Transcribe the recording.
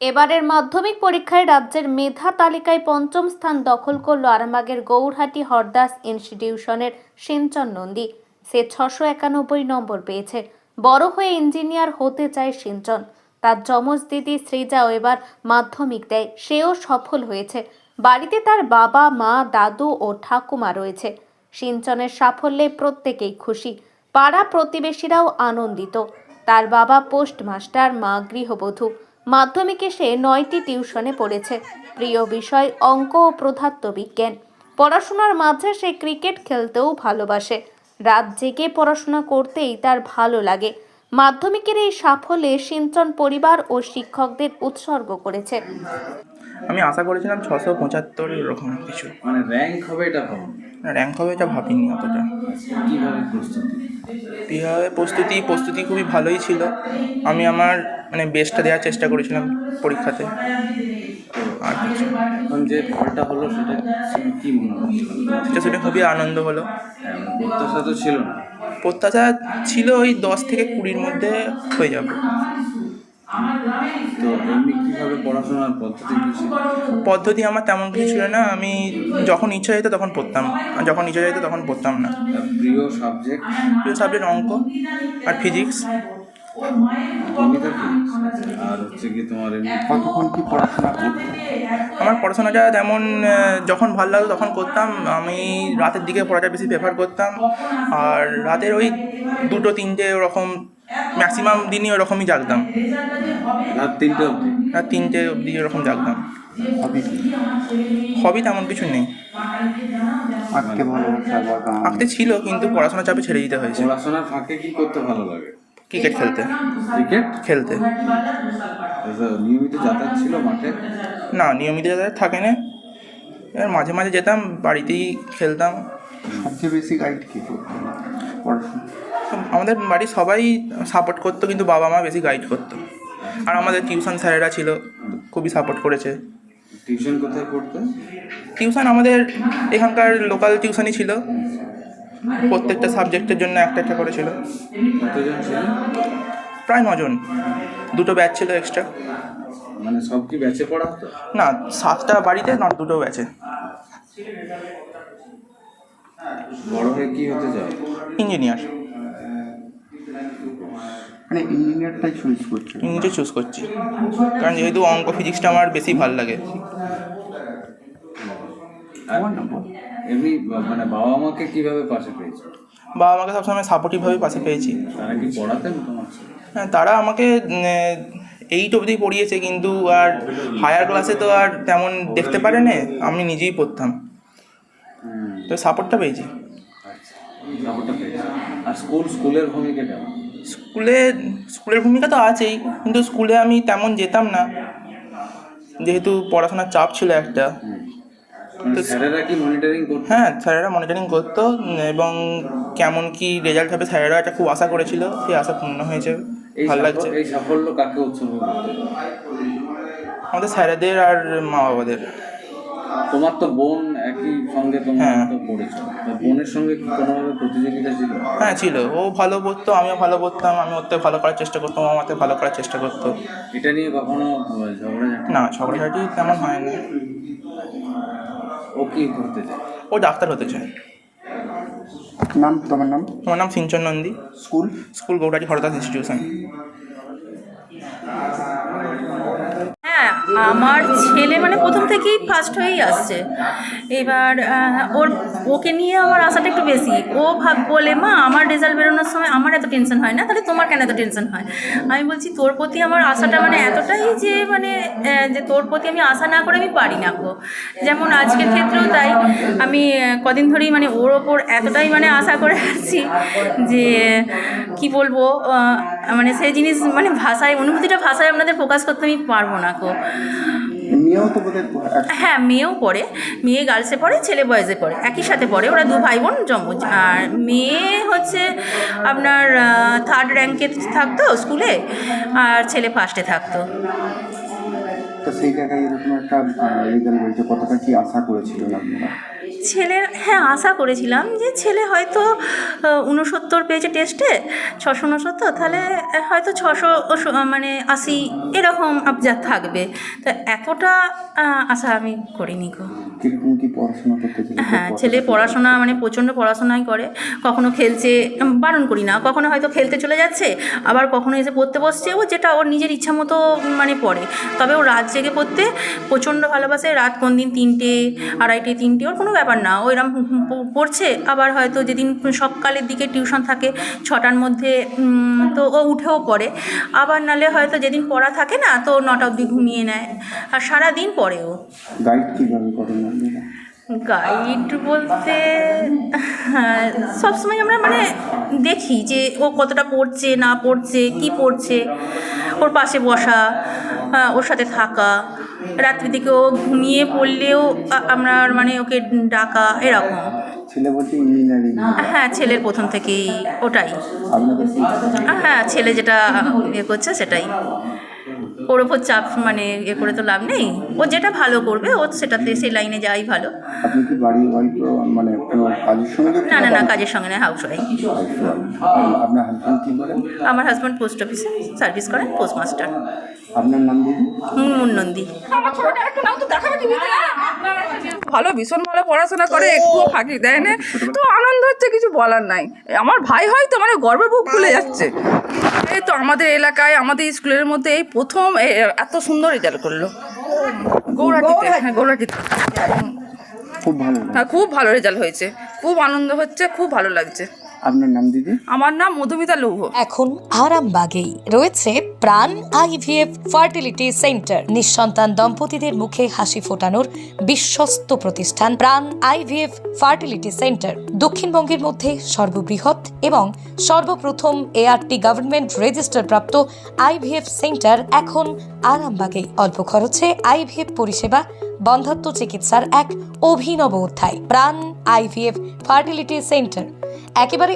এবারের মাধ্যমিক পরীক্ষায় রাজ্যের মেধা তালিকায় পঞ্চম স্থান দখল করল আরামবাগের গৌরহাটি হরদাস ইনস্টিটিউশনের সিঞ্চন নন্দী। সে ছশো একানব্বই নম্বর পেয়েছে। বড় হয়ে ইঞ্জিনিয়ার হতে চায় সিঞ্চন তার যমজ দিদি সৃজাও এবার মাধ্যমিক দেয়। সেও সফল হয়েছে। বাড়িতে তার বাবা, মা, দাদু ও ঠাকুমা রয়েছে। সিঞ্চনের সাফল্যে প্রত্যেকেই খুশি। পাড়া প্রতিবেশীরাও আনন্দিত। তার বাবা পোস্টমাস্টার, মা গৃহবধূ। মাধ্যমিকে সে নয়টি টিউশনে পড়েছে। প্রিয় বিষয়, অঙ্ক ও প্রধাত্মবিজ্ঞান পড়াশোনার মাঝে সে ক্রিকেট খেলতেও ভালোবাসে। রাত জেগে পড়াশোনা করতেই তার ভালো লাগে। মাধ্যমিকের এই সাফল্যে সিঞ্চন পরিবার ও শিক্ষকদের উৎসর্গ করেছে। আমি আশা করেছিলাম ছশো পঁচাত্তর এরকম কিছু। মানে র্যাঙ্ক হবে এটা ভাবো র্যাঙ্ক হবে এটা ভাবিনি অতটা। কীভাবে প্রস্তুতি? কীভাবে প্রস্তুতি? প্রস্তুতি খুবই ভালোই ছিল। আমি আমার মানে বেস্টটা দেওয়ার চেষ্টা করেছিলাম পরীক্ষাতে। আর কিছু। এখন যে ফলটা হলো সেটা কি মনে হচ্ছিল সেটা শুনে খুবই আনন্দ হলো। হ্যাঁ, মানে প্রত্যাশা তো ছিল না। প্রত্যাশা ছিল ওই দশ থেকে কুড়ির মধ্যে হয়ে যাবে। তো এমনি কীভাবে পড়াশোনার পদ্ধতি পদ্ধতি আমার তেমন কিছু ছিল না। আমি যখন ইচ্ছা যেত তখন পড়তাম। আর যখন ইচ্ছা যেত তখন পড়তাম না। প্রিয় সাবজেক্ট প্রিয় সাবজেক্ট অঙ্ক আর ফিজিক্স আর হচ্ছে কি তোমার কতক্ষণ কি পড়াশোনা আমার পড়াশোনাটা তেমন যখন ভালো লাগতো তখন করতাম। আমি রাতের দিকে পড়াটা বেশি প্রেফার করতাম। আর রাতের ওই দুটো তিনটে ওরকম ম্যাক্সিমাম দিনই ওরকমই জাগতাম। রাত তিনটে অবধি? রাত তিনটে অবধি ওরকম জাগতাম। হবি হবি তেমন কিছু নেই। আঁকতে ছিল কিন্তু পড়াশোনার চাপে ছেড়ে দিতে হয়েছে। পড়াশোনার ফাঁকে কি করতে ভালো লাগে? ক্রিকেট খেলতে। ক্রিকেট খেলতে। নিয়মিত যাতায়াত ছিল মাঠে? না নিয়মিত যাতায়াত থাকে না। এবার মাঝে মাঝে যেতাম বাড়িতেই খেলতাম। সবচেয়ে বেশি গাইড কি করতো? পড়াশোনা। আমাদের বাড়ির সবাই সাপোর্ট করতো কিন্তু বাবা মা বেশি গাইড করতো। আর আমাদের টিউশন স্যারেরা ছিল খুবই সাপোর্ট করেছে। টিউশন কোথায় পড়তে? টিউশন আমাদের এখানকার লোকাল টিউশনই ছিল। প্রত্যেকটা সাবজেক্টের জন্য একটা একটা করে ছিল। ছিল? প্রায় নজন। দুটো ব্যাচ ছিল এক্সট্রা মানে সব কি ব্যাচে পড়া হতো? না সাতটা বাড়িতে না দুটো ব্যাচে বড় হয়ে কি হতে চাও? ইঞ্জিনিয়ার মানে ইঞ্জিনিয়ারটাই চুজ করছে। ইঞ্জিনিয়ার চুজ করছি। কারণ যেহেতু অঙ্ক ফিজিক্সটা আমার বেশি ভালো লাগে। এমনি মানে বাবা মাকে কীভাবে পাশে পেয়েছ? বাবা আমাকে সবসময় সাপোর্টিভভাবে পাশে পেয়েছি। তারা কি পড়াতেন তোমার? হ্যাঁ তারা আমাকে এইট অবধি পড়িয়েছে কিন্তু আর হায়ার ক্লাসে তো আর তেমন দেখতে পারে না আমি নিজেই পড়তাম। তো সাপোর্টটা পেয়েছি। আচ্ছা পেয়েছ। আর স্কুল স্কুলের ভূমিকা কেমন? স্কুলে স্কুলের ভূমিকা তো আছেই কিন্তু স্কুলে আমি তেমন যেতাম না। যেহেতু পড়াশোনার চাপ ছিল একটা। স্যারেরা কি মনিটরিং হ্যাঁ স্যারেরা মনিটরিং করতো এবং কেমন কি রেজাল্ট হবে স্যারেরা একটা খুব আশা করেছিল সেই আশা পূর্ণ হয়েছে ভালো লাগছে। এই সাফল্য কাকে উৎসর্গ আমাদের স্যারেদের আর মা বাবাদের তোমার তো বোন একই সঙ্গে তোমার হ্যাঁ। তো পড়েছো তো বোনের সঙ্গে কি কোনোভাবে প্রতিযোগিতা ছিল? হ্যাঁ ছিল। ও ভালো পড়তো আমিও ভালো পড়তাম আমি ওতে ভালো করার চেষ্টা করতাম ও আমাকে ভালো করার চেষ্টা করতো। এটা নিয়ে কখনো ঝগড়া না ঝগড়াঝাটি তেমন হয় না ও কি করতে চায়? ও ডাক্তার হতে চায়। নাম তোমার নাম? তোমার নাম Sinchan Nandi. School? School Gourati Hardas institution হ্যাঁ আমার ছেলে মানে প্রথম থেকেই ফার্স্ট হয়েই আসছে। এবার ওর, ওকে নিয়ে আমার আশাটা একটু বেশি। ও ভাব, বলে, মা, আমার রেজাল্ট বেরোনোর সময় আমার এত টেনশন হয় না, তাহলে তোমার কেন এত টেনশন হয়? আমি বলছি, তোর প্রতি আমার আশাটা মানে এতটাই যে মানে যে তোর প্রতি আমি আশা না করে আমি পারি না গো। যেমন আজকের ক্ষেত্রেও তাই। আমি কদিন ধরেই মানে ওর ওপর এতটাই মানে আশা করে আছি যে, কি বলব মানে সেই জিনিস মানে ভাষায়, অনুভূতিটা ভাষায় আপনাদের প্রকাশ করতে আমি পারব না গো। মেয়েও তো বোধহয় হ্যাঁ মেয়েও পড়ে। মেয়ে গার্লসে পড়ে ছেলে বয়েজে পড়ে। একই সাথে পড়ে। ওরা দু ভাই বোন জমজ আর মেয়ে হচ্ছে আপনার থার্ড র্যাঙ্কে থাকতো স্কুলে আর ছেলে ফার্স্টে থাকতো। তো সেই জায়গায় এরকম একটা রেজাল্ট হয়েছে কতটা কি আশা করেছিলেন আপনারা? ছেলের হ্যাঁ আশা করেছিলাম যে ছেলে হয়তো উনসত্তর পেয়েছে টেস্টে ছশো উনসত্তর তাহলে হয়তো ছশো মানে আশি এরকম যা থাকবে। তো এতটা আশা আমি করিনি গো। কীরকম কি পড়াশোনা করতে হ্যাঁ ছেলে পড়াশোনা মানে প্রচণ্ড পড়াশোনাই করে। কখনো খেলছে বারণ করি না। কখনো হয়তো খেলতে চলে যাচ্ছে আবার কখনো এসে পড়তে বসছে। ও যেটা ওর নিজের ইচ্ছা মতো মানে পড়ে। তবে ও রাত জেগে পড়তে প্রচণ্ড ভালোবাসে। রাত কোন দিন তিনটে আড়াইটে তিনটে ওর কোনো ব্যাপার না। ও এরম পড়ছে আবার হয়তো যেদিন সকালের দিকে টিউশন থাকে ছটার মধ্যে তো ও উঠেও পড়ে। আবার নালে হয়তো যেদিন পড়া থাকে না তো নটা অবধি ঘুমিয়ে নেয়। আর সারা দিন পড়ে ও। গাইড কীভাবে করেন গাইড বলতে সবসময় আমরা মানে দেখি যে ও কতটা পড়ছে না পড়ছে কি পড়ছে। ওর পাশে বসা হ্যাঁ, ওর সাথে থাকা রাত্রি দিকে ও ঘুমিয়ে পড়লেও আমরা মানে ওকে ডাকা এরকম। ছেলে বলছে ইঞ্জিনিয়ারিং হ্যাঁ ছেলের প্রথম থেকেই ওটাই। হ্যাঁ ছেলে যেটা ইয়ে করছে সেটাই। ওর ওপর চাপ মানে এ করে তো লাভ নেই। ও যেটা ভালো করবে ও সেটাতে সেই লাইনে যাই ভালো। মানে না না না কাজের সঙ্গে না হাউস ওয়াইফ আমার হাজব্যান্ড পোস্ট অফিসে সার্ভিস করেন পোস্টমাস্টার আপনার নাম মুনমুন নন্দী। ভালো ভীষণ ভালো পড়াশোনা করে একটুও ফাঁকি দেয় না। তো আনন্দ হচ্ছে কিছু বলার নাই। আমার ভাই হয় তো মানে গর্বে বুক খুলে যাচ্ছে। তো আমাদের এলাকায় আমাদের স্কুলের মধ্যে এই প্রথম এ- এত সুন্দর রেজাল্ট করল। গৌরাটিতে হ্যাঁ গৌরাটিতে। খুব ভালো। হ্যাঁ খুব ভালো রেজাল্ট হয়েছে। খুব আনন্দ হচ্ছে খুব ভালো লাগছে। আপনার নাম দিদি? আমার নাম মধুমিতা লৌহ। এখন আরামবাগেই রয়েছে প্রাণ আইভিএফ ফার্টিলিটি সেন্টার। নিঃসন্তান দম্পতিদের মুখে হাসি ফোটানোর বিশ্বস্ত প্রতিষ্ঠান প্রাণ আইভিএফ ফার্টিলিটি সেন্টার। দক্ষিণবঙ্গের মধ্যে সর্ববৃহৎ এবং সর্বপ্রথম এআরটি গভর্নমেন্ট রেজিস্টার প্রাপ্ত আইভিএফ সেন্টার এখন আরামবাগেই। অল্প খরচে আইভিএফ পরিষেবা বন্ধাত্ম চিকিৎসার এক অভিনব অধ্যায়। প্রাণ আইভিএফ ফার্টিলিটি সেন্টার। একেবারে